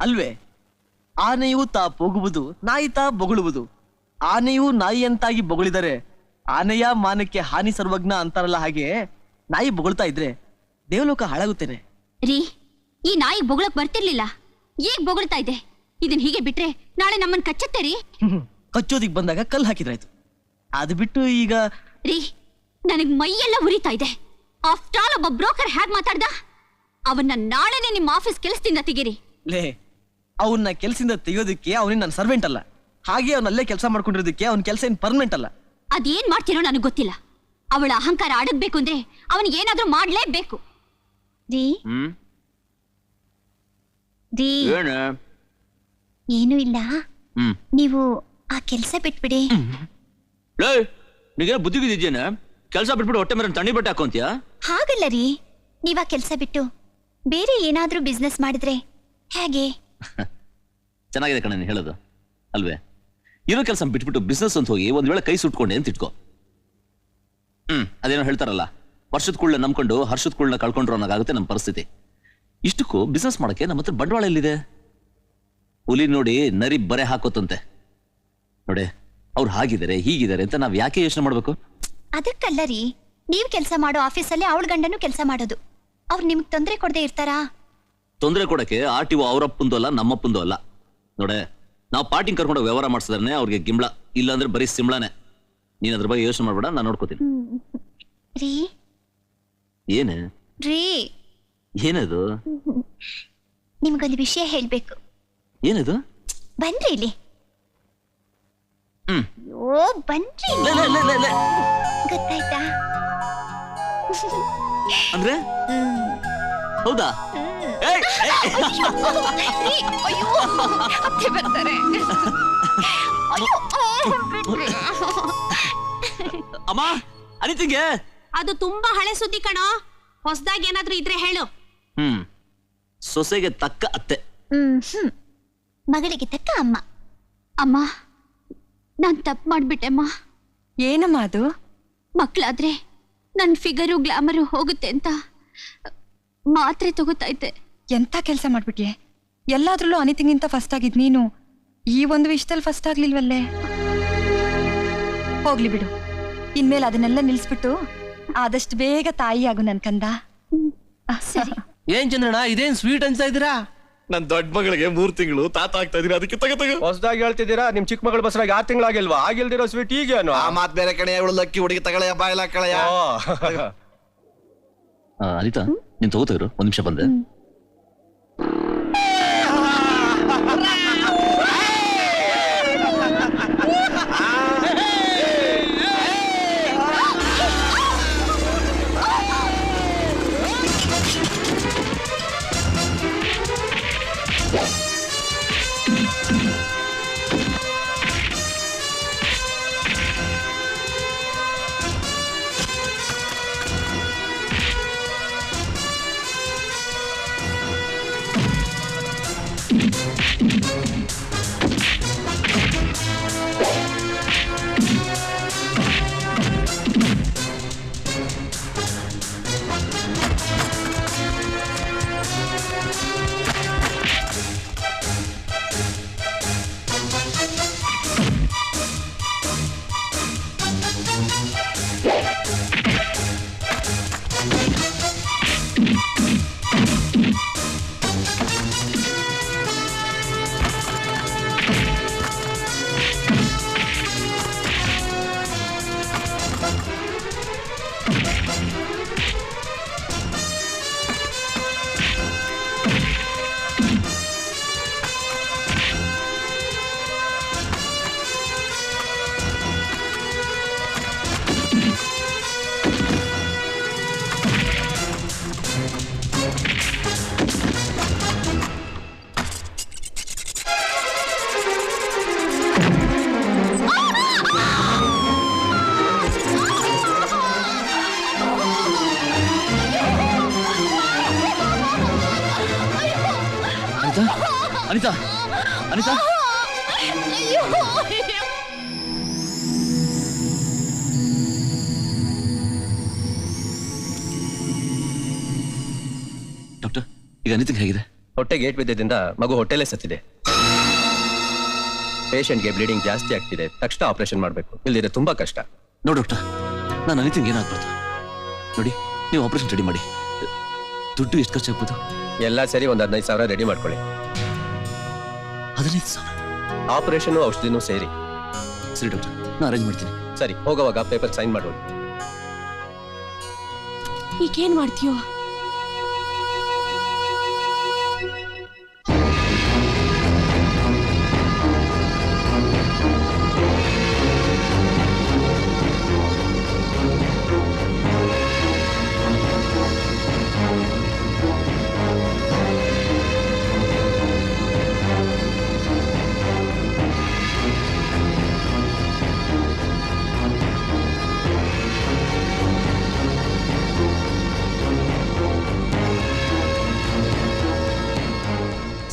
ಅಲ್ವೇ? ಆನೆಯು ತಾ ಹೋಗುವುದು ನಾಯಿ ತಾ ಬೊಗಳುವುದು. ಆನೆಯು ನಾಯಿಯಂತಾಗಿ ಬೊಗಳಿದರೆ ಆನೆಯ ಮಾನಕ್ಕೆ ಹಾನಿ ಸರ್ವಜ್ಞ ಅಂತಾರಲ್ಲ ಹಾಗೆ ನಾಯಿ ಬೊಗಳ್ತಾ ಇದ್ರೆ ದೇವಲೋಕ ಹಾಳಾಗುತ್ತೇನೆ. ರೀ ಈ ನಾಯಿ ಬೊಗಳಕ್ ಬರ್ತಿರ್ಲಿಲ್ಲ. ಈಗ ಬೊಗಳ್ತಾ ಇದೆ? ಇದನ್ ಹೀಗೆ ಬಿಟ್ರೆ ನಾಳೆ ನಮ್ಮನ್ ಕಚ್ಚತ್ತೆ ರೀ. ಕಚ್ಚೋದಿಕ್ ಬಂದಾಗ ಕಲ್ಲು ಹಾಕಿದ್ರಾಯ್ತು. ಅದು ಬಿಟ್ಟು ಈಗ ರೀ ನನಗ್ ಮೈಯೆಲ್ಲ ಉರಿತಾ ಇದೆ. ಆಫ್ಟರ್ ಆಲ್ ಒಬ್ಬ ಬ್ರೋಕರ್ ಹ್ಯಾಗ್ ಮಾತಾಡ್ದ? ಅವನ್ನ ನಾಳೆನೆ ನಿಮ್ಮ ಆಫೀಸ್ ಕೆಲಸದಿಂದ ತೆಗೀರಿ. ಲೇ ಅವನ್ನ ಕೆಲ್ಸದಿಂದ ತೆಗೆಯೋದಕ್ಕೆ ಅವನಿಗೆ ನನ್ನ ಸರ್ವೆಂಟ್ ಅಲ್ಲ. ಹಾಗೆ ಅವನಲ್ಲೇ ಕೆಲಸ ಮಾಡ್ಕೊಂಡಿರೋದಕ್ಕೆ ಅವನ ಕೆಲಸ ಏನ್ ಪರ್ಮನೆಂಟ್ ಅಲ್ಲ. ಅದೇನ್ ಮಾಡ್ತೀರೋ ನನಗೆ ಗೊತ್ತಿಲ್ಲ. ಅವಳ ಅಹಂಕಾರ ಅಡಗ್ಬೇಕು ಅಂದ್ರೆ ಅವನಿಗೆ ಏನಾದ್ರೂ ಮಾಡ್ಲೇಬೇಕು. ರೀ ಹ್ಮ್? ರೀ ಏನ ಏನೂ ಇಲ್ಲ. ಹ್ಮ್. ನೀವು ಆ ಕೆಲಸ ಬಿಟ್ಬಿಡಿ. ಲೇ ನಿಗೇನ ಕೆಲಸ ಬಿಟ್ಬಿಟ್ಟು ಹೊಟ್ಟೆ ಮೇಲೆ ತಣ್ಣಿ ಬಟ್ಟೆ ಹಾಕೊಂತೀಯ? ಹಾಗಲ್ಲ ರೀ. ನೀವ್ ಆ ಕೆಲಸ ಬಿಟ್ಟು ಬೇರೆ ಏನಾದ್ರೂ ಬಿಸ್ನೆಸ್ ಮಾಡಿದ್ರೆ ಹೇಗೆ? ಚೆನ್ನಾಗಿದೆ ಕಣ ಹೇಳೋದು. ಅಲ್ವೇ? ಇರೋ ಕೆಲಸ ಬಿಟ್ಬಿಟ್ಟು ಬಿಸ್ನೆಸ್ ಅಂತ ಹೋಗಿ ಒಂದ್ ವೇಳೆ ಕೈ ಸುಟ್ಕೊಂಡೆ ಅಂತ ಇಟ್ಕೋ. ಹ್ಮ್, ಅದೇನೋ ಹೇಳ್ತಾರಲ್ಲ. ವರ್ಷದ ಕುಳ್ಳ ನಂಬ್ಕೊಂಡು ಹರ್ಷದ ಕುಳ್ಳ ಕಳ್ಕೊಂಡ್ರು ಅನ್ನೋದಾಗುತ್ತೆ ನಮ್ಮ ಪರಿಸ್ಥಿತಿ. ಇಷ್ಟಕ್ಕೂ ಬಿಸ್ನೆಸ್ ಮಾಡಕ್ಕೆ ನಮ್ಮ ಹತ್ರ ಬಂಡವಾಳ ಎಲ್ಲಿದೆ? ಹುಲಿ ನೋಡಿ ನರಿ ಬರೆ ಹಾಕೋತಂತೆ. ನೋಡಿ, ಅವ್ರು ಹಾಗಿದ್ದಾರೆ, ಹೀಗಿದ್ದಾರೆ ಅಂತ ನಾವ್ ಯಾಕೆ ಯೋಚನೆ ಮಾಡ್ಬೇಕು? ಅದಕ್ಕಲ್ಲ ರೀ ನೀವ್ ಕೆಲಸ ಮಾಡೋ ಆಫೀಸಲ್ಲಿ ಅವಳ ಗಂಡನು ಕೆಲಸ ಮಾಡೋದು. ಅವ್ರು ನಿಮ್ಗೆ ತೊಂದರೆ ಕೊಡದೆ ಇರ್ತಾರಾ? ತೊಂದರೆ ಕೊಡಕ್ಕೆ ಆರ್ ಟಿ ಒ ಅವರಪ್ಪಂದು ಅಲ್ಲ ನಮ್ಮಪ್ಪಂದು ಅಲ್ಲ. ನೋಡೆ ನಾವು ಪಾರ್ಟಿಂಗ್ ಕರ್ಕೊಂಡು ವ್ಯವಹಾರ ಮಾಡಿಸಿದ್ರೆ ಅವ್ರಿಗೆ ಗಿಮ್ಳ ಇಲ್ಲಾಂದ್ರೆ ಬರೀ ಸಿಂಬ್ಳನೆ ನೀನ್ ಅದ್ರ ಬಗ್ಗೆ ಯೋಚನೆ ಮಾಡ್ಬೇಡ ನಾನು ನೋಡ್ಕೋತೀನಿ. ರೀ. ಏನು? ರೀ. ಏನದು? ನಿಮ್ಗೊಂದು ವಿಷಯ ಹೇಳ್ಬೇಕು. ಏನದು? ಬನ್ರಿ ಇಲ್ಲಿ. ಹ್ಮ್. ಓ ಬನ್ರಿ ಲೇ, ಲೇ, ಲೇ, ಲೇ, ಲೇ. ಗೊತ್ತಾಯ್ತಾ? ಅಂದ್ರೆ? ಹೌದಾ? ಏಯ್, ಏಯ್. ಅಯ್ಯೋ ಅತ್ತೆ ಬರ್ತಾರೆ. ಅಯ್ಯೋ ಬಿಡ್ರಿ. ಅಮ್ಮ ಅನಿತಿಗೆ? ಅದು ತುಂಬಾ ಹಳೆ ಸುದ್ದಿ ಕಣೋ. ಹೊಸದಾಗಿ ಏನಾದ್ರೂ ಇದ್ರೆ ಹೇಳು. ಹ್ಮ್. ಸೊಸೆಗೆ ತಕ್ಕ ಅತ್ತೆ. ಹ್ಮ್ ಹ್ಮ್. ಮಗಳಿಗೆ ತಕ್ಕ ಅಮ್ಮ. ಅಮ್ಮ ನಾನ್ ತಪ್ಪು ಮಾಡ್ಬಿಟ್ಟೆಮ್ಮ. ಏನಮ್ಮ ಅದು? ಮಕ್ಕಳಾದ್ರೆ ನನ್ನ ಫಿಗರು ಗ್ಲಾಮರು ಹೋಗುತ್ತೆ ಅಂತ. ಮಾತ್ರೆ ತಗೋತಾ ಇದ್ದೆ ಎಂತ ಕೆಲಸ ಮಾಡ್ಬಿಟ್ಯೆ ಎಲ್ಲಾದ್ರಲ್ಲೂ ಅನಿತಿಗಿಂತ ಫಸ್ಟ್ ಆಗಿದ್ ನೀನು. ಈ ಒಂದು ವಿಷಯದಲ್ಲಿ ಫಸ್ಟ್ ಆಗ್ಲಿಲ್ವಲ್ಲೇ? ಹೋಗ್ಲಿ ಬಿಡು. ಇನ್ಮೇಲೆ ಅದನ್ನೆಲ್ಲ ನಿಲ್ಸ್ಬಿಟ್ಟು ಆದಷ್ಟು ಬೇಗ ತಾಯಿ ಆಗು ನನ್ ಕಂದ. ಸರಿ. ಏನ್ ಚಂದ್ರಣ್ಣ ಇದೇನ್ ಸ್ವೀಟ್ ಅನ್ಸ್ತಾ ಇದ್ದೀರಾ? ನನ್ ದೊಡ್ಡ ಮಗಳಿಗೆ ಮೂರ್ ತಿಂಗಳು ತಾತ ಆಗ್ತಾ ಇದೀನಿ ಅದಕ್ಕೆ ತಗ ತಗ. ಹೊಸದಾಗಿ ಹೇಳ್ತಿದ್ದೀರಾ? ನಿಮ್ ಚಿಕ್ಕ ಮಗಳ ಬಸರಾಗಿ ಆರ್ ತಿಂಗಳಾಗಿಲ್ವಾ? ಆಗಿಲ್ದಿರೋ ಸ್ವೀಟ್ ಈಗ ಆ ಮಾತ್ ಬೇರೆ ಕಡೆ ಅವಳು ಲಕ್ಕಿ ಹುಡುಗಿ ತಗೊಳ್ಳೆಯ ಬಾಯ್ಲಾ ಕಳೆಯ ಅನಿತಾ ನೀನ್ ತಗೋತಾ ಇರು ಒಂದ್ ನಿಮಿಷ ಬಂದೆ. ಅನಿತಾ ಅನಿತಾ. ಡಾಕ್ಟರ್ ಈಗ ಅನಿತಿಗೆ ಹೇಗಿದೆ? ಹೊಟ್ಟೆ ಗೇಟ್ ಬಿದ್ದಿದ್ದರಿಂದ ಮಗು ಹೊಟ್ಟೆಲೇ ಸತ್ತಿದೆ. ಪೇಷಂಟ್ಗೆ ಬ್ಲೀಡಿಂಗ್ ಜಾಸ್ತಿ ಆಗ್ತಿದೆ. ತಕ್ಷಣ ಆಪರೇಷನ್ ಮಾಡಬೇಕು. ಇಲ್ದಿದ್ರೆ ತುಂಬಾ ಕಷ್ಟ. ನೋಡಿ ಡಾಕ್ಟರ್ ನಾನು ಅನಿತಿಂಗ್ ಏನಾಗ್ಬಾರ್ದು ನೋಡಿ ನೀವು ಆಪರೇಷನ್ ರೆಡಿ ಮಾಡಿ. ದುಡ್ಡು ಎಷ್ಟು ಖರ್ಚಾಗ್ಬೋದು? ಎಲ್ಲ ಸರಿ ಒಂದು ಹದಿನೈದು ಸಾವಿರ ರೆಡಿ ಮಾಡ್ಕೊಳ್ಳಿ. ಹದಿನೈದು ಸಾವಿರ. ಆಪರೇಷನ್ ಔಷಧಿನೂ ಸೇರಿ. ಸರಿ ಡಾಕ್ಟರ್ ನಾನು ಅರೇಂಜ್ ಮಾಡ್ತೀನಿ. ಸರಿ ಹೋಗುವಾಗ ಪೇಪರ್ ಸೈನ್ ಮಾಡೋಣ ಈಗೇನ್ ಮಾಡ್ತೀಯೋ?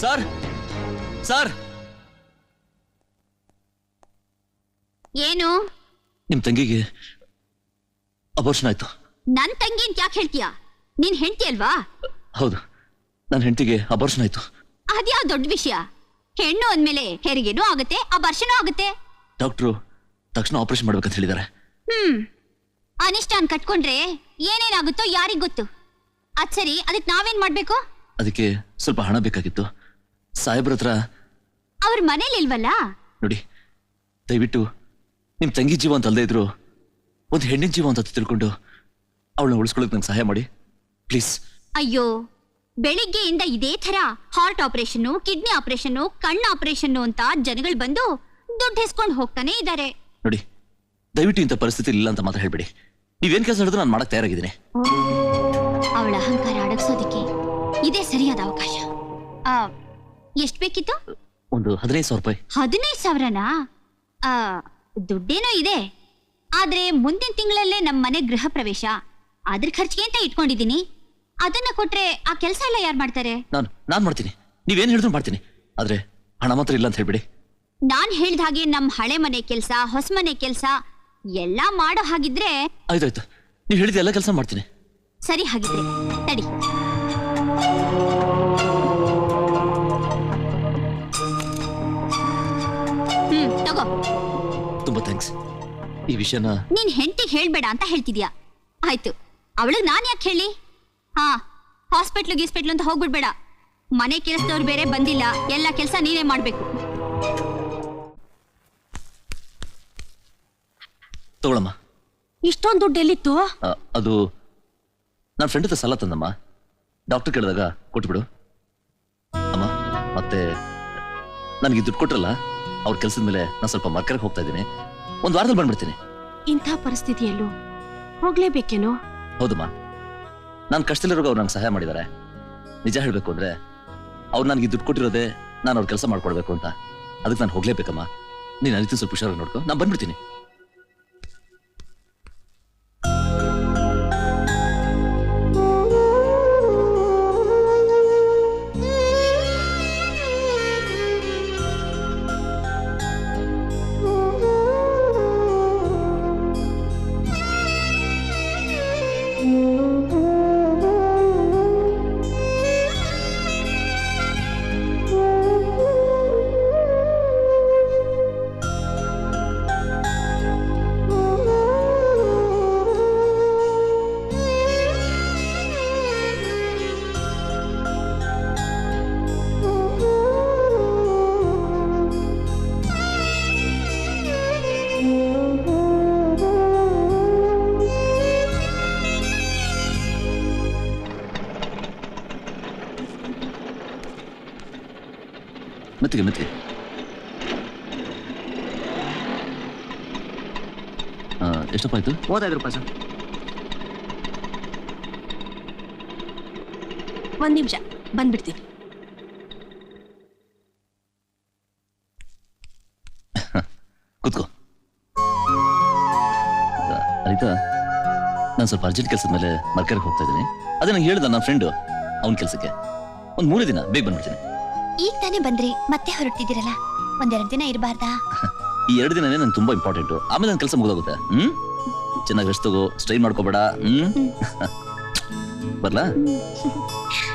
ಸರ್? ಸರ್? ಏನು? ನಿಮ್ ತಂಗಿಗೆ ಅಬೋರ್ಷನ್ ಆಯ್ತು. ನನ್ ತಂಗಿ ಅಂತ ಯಾಕೆ ಹೇಳ್ತೀಯ? ನೀನ್ ಹೆಂಡತಿ ಅಲ್ವಾ? ಹೌದು. ನನ್ನ ಹೆಂಡತಿಗೆ ಅಬೋರ್ಷನ್ ಆಯ್ತು. ಅದ್ಯಾವ ದೊಡ್ಡ ವಿಷಯ? ಹೆಣ್ಣು ಅಂದ್ಮೇಲೆ ಹೆರಿಗೆನೂ ಆಗುತ್ತೆ ಅಬರ್ಷನೂ ಆಗುತ್ತೆ. ಡಾಕ್ಟ್ರು ತಕ್ಷಣ ಆಪರೇಷನ್ ಮಾಡ್ಬೇಕಂತ ಹೇಳಿದ್ದಾರೆ. ಹ್ಮ್. ಅನಿಷ್ಟಾನ್ ಕಟ್ಕೊಂಡ್ರೆ ಏನೇನಾಗುತ್ತೋ ಯಾರಿಗ್ ಗೊತ್ತು? ಅದ್ ಸರಿ ಅದಕ್ ನಾವೇನ್ ಮಾಡ್ಬೇಕು? ಅದಕ್ಕೆ ಸ್ವಲ್ಪ ಹಣ ಬೇಕಾಗಿತ್ತು. ಸಾಹೇಬ್ರ ಹತ್ರ ಅವ್ರ ಮನೇಲಿ ಇಲ್ವಲ್ಲ ನೋಡಿ ದಯವಿಟ್ಟು ನಿಮ್ ತಂಗಿ ಜೀವ ಅಂತ ಅಲ್ಲದೆ ಇದ್ರು ಒಂದ್ ಹೆಣ್ಣಿನ ಜೀವ ಅಂತ ತಿಳ್ಕೊಂಡು ಅವಳನ್ನ ಉಳಿಸ್ಕೊಳ್ಳೋಕೆ ನಂಗೆ ಸಹಾಯ ಮಾಡಿ. ಪ್ಲೀಸ್. ಅಯ್ಯೋ ಬೆಳಿಗ್ಗೆಯಿಂದ ಇದೇ ತರ ಹಾರ್ಟ್ ಆಪರೇಷನ್ ಕಿಡ್ನಿ ಆಪರೇಷನ್ ಕಣ್ಣು ಆಪರೇಷನ್ ಅಂತ ಜನಗಳು ಬಂದು ದುಡ್ಡು ಹೆಸ್ಕೊಂಡು ಹೋಗ್ತಾನೆ ಇದ್ದಾರೆ ನೋಡಿ ದಯವಿಟ್ಟು ಇಂಥ ಪರಿಸ್ಥಿತಿ ಇಲ್ಲ ಅಂತ ಮಾತ್ರ ಹೇಳ್ಬೇಡಿ. ನೀವೇನ್ ಕೆಲಸ ಹೇಳಿದ್ರು ನಾನು ಮಾಡಕ್ ತಯಾರಾಗಿದ್ದೀನಿ. ಅವಳ ಅಹಂಕಾರ ಅಡಗಿಸೋದಿಕ್ಕೆ ಇದೇ ಸರಿಯಾದ ಅವಕಾಶ. ಆ, ಎಷ್ಟ್ ಬೇಕಿತ್ತು? ಒಂದು ಹದಿನೈದು ಸಾವಿರ ರೂಪಾಯಿ. ಹದಿನೈದು ಸಾವಿರನಾ? ಆ, ದುಡ್ಡೇನೋ ಇದೆ. ಆದ್ರೆ ಮುಂದಿನ ತಿಂಗಳಲ್ಲೇ ನಮ್ಮ ಮನೆ ಗೃಹ ಪ್ರವೇಶ. ಅದ್ರ ಖರ್ಚಿಗೆ ಅಂತ ಇಟ್ಕೊಂಡಿದ್ದೀನಿ ಅದನ್ನ ಕೊಟ್ರೆ ಆ ಕೆಲಸ ಎಲ್ಲ ಯಾರು ಮಾಡ್ತಾರೆ? ನಾನು ನಾನು ಮಾಡ್ತೀನಿ. ನೀವೇನು ಹೇಳಿದ್ರು ಮಾಡ್ತೀನಿ. ಆದ್ರೆ ಹಣ ಮಾತ್ರ ಇಲ್ಲ ಅಂತ ಹೇಳ್ಬಿಡಿ. ನಾನ್ ಹೇಳಿದ ಹಾಗೆ ನಮ್ ಹಳೆ ಮನೆ ಕೆಲಸ ಹೊಸ ಮನೆ ಕೆಲಸ ಎಲ್ಲಾ ಮಾಡೋ ಹಾಗಿದ್ರೆ ಆಯ್ತಾಯ್ತು. ನೀವು ಹೇಳಿದ ಎಲ್ಲ ಕೆಲಸ ಮಾಡ್ತೀನಿ. ಸರಿ ಹಾಗಿದ್ರೆ ತಡಿ. ತುಂಬಾ ಥ್ಯಾಂಕ್ಸ್. ಈ ವಿಷಯನ ನೀನ್ ಹೆಂಡತಿಗೆ ಹೇಳ್ಬೇಡ ಅಂತ ಹೇಳ್ತಿದ್ಯಾ. ಆಯ್ತು. ಅವಳಿಗೆ ನಾನ್ ಯಾಕೆ ಹೇಳಿ? ಹಾ ಹಾಸ್ಪಿಟ್ಲ್ ಗೀಸ್ಪಿಟ್ಲ್ ಅಂತ ಹೋಗ್ಬಿಡ್ಬೇಡ. ಮನೆ ಕೆಲಸದವ್ರು ಬೇರೆ ಬಂದಿಲ್ಲ. ಎಲ್ಲ ಕೆಲಸ ನೀನೇ ಮಾಡ್ಬೇಕು. ತಗೊಳಮ್ಮ. ಇಷ್ಟೊಂದು ದುಡ್ಡು ಎಲ್ಲಿತ್ತು? ಆ, ಅದು ನನ್ನ ಫ್ರೆಂಡ್ ಹತ್ರ ಸಲ ತಂದಮ್ಮ. ಡಾಕ್ಟರ್ ಕೇಳಿದಾಗ ಕೊಟ್ಬಿಡು. ಅಮ್ಮ ಮತ್ತೆ ನನಗೆ ದುಡ್ಡು ಕೊಟ್ರಲ್ಲ? ಅವ್ರ ಕೆಲಸದ ಮೇಲೆ ನಾನು ಸ್ವಲ್ಪ ಮರ್ಕರಕ್ಕೆ ಹೋಗ್ತಾ ಇದ್ದೀನಿ. ಒಂದು ವಾರದಲ್ಲಿ ಬಂದ್ಬಿಡ್ತೀನಿ. ಇಂಥ ಪರಿಸ್ಥಿತಿಯಲ್ಲೂ ಹೋಗ್ಲೇಬೇಕೇನು? ಹೌದಮ್ಮ ನಾನು ಕಷ್ಟದಲ್ಲಿರೋ ಅವ್ರು ನಂಗೆ ಸಹಾಯ ಮಾಡಿದ್ದಾರೆ ನಿಜ ಹೇಳಬೇಕು ಅಂದ್ರೆ ಅವ್ರು ನನಗೆ ದುಡ್ಡು ಕೊಟ್ಟಿರೋದೇ ನಾನು ಅವ್ರ ಕೆಲಸ ಮಾಡ್ಕೊಡ್ಬೇಕು ಅಂತ. ಅದಕ್ಕೆ ನಾನು ಹೋಗ್ಲೇಬೇಕಮ್ಮ. ನೀನು ಅನಿತು ಸ್ವಲ್ಪ ಹುಷಾರಾಗಿ ನೋಡ್ಕೊ. ನಾನು ಬಂದ್ಬಿಡ್ತೀನಿ. ಮೆತ್ತಿಗೆ ಮತ್ತೆ ಎಷ್ಟಪ್ಪಾಯ್ತು? ಎಷ್ಟಪ್ಪ ಆಯ್ತು ಮೂವತ್ತೈದು ರೂಪಾಯಿ ಸರ್. ಒಂದ್ ನಿಮಿಷ ಬಂದ್ಬಿಡ್ತೀನಿ. ಕೂತ್ಕೋ. ಅನಿತಾ ನಾನು ಸ್ವಲ್ಪ ಅರ್ಜೆಂಟ್ ಕೆಲಸದ ಮೇಲೆ ಮರ್ಕರಿಗೆ ಹೋಗ್ತಾ ಇದ್ದೀನಿ. ಅದೇ ನಂಗೆ ಹೇಳ್ದ ನನ್ನ ಫ್ರೆಂಡು ಅವನ ಕೆಲಸಕ್ಕೆ. ಒಂದು ಮೂರು ದಿನ ಬೇಗ ಬಂದ್ಬಿಡ್ತೀನಿ. ಈಗ ತಾನೇ ಬಂದ್ರಿ ಮತ್ತೆ ಹೊರಟಿದ್ದೀರಲ್ಲ ಒಂದೆರಡು ದಿನ ಇರಬಾರ್ದಾ? ಈ ಎರಡು ದಿನನೇ ನಂಗೆ ತುಂಬಾ ಇಂಪಾರ್ಟೆಂಟ್ ಆಮೇಲೆ ನನ್ನ ಕೆಲಸ ಮುಗಿದೋಗುತ್ತೆ. ಹ್ಮ್? ಚೆನ್ನಾಗಿ ರೆಸ್ಟ್ ತಗೋ ಸ್ಟ್ರೈನ್ ಮಾಡ್ಕೋಬೇಡ. ಹ್ಮ್? ಬರ್ಲಾ?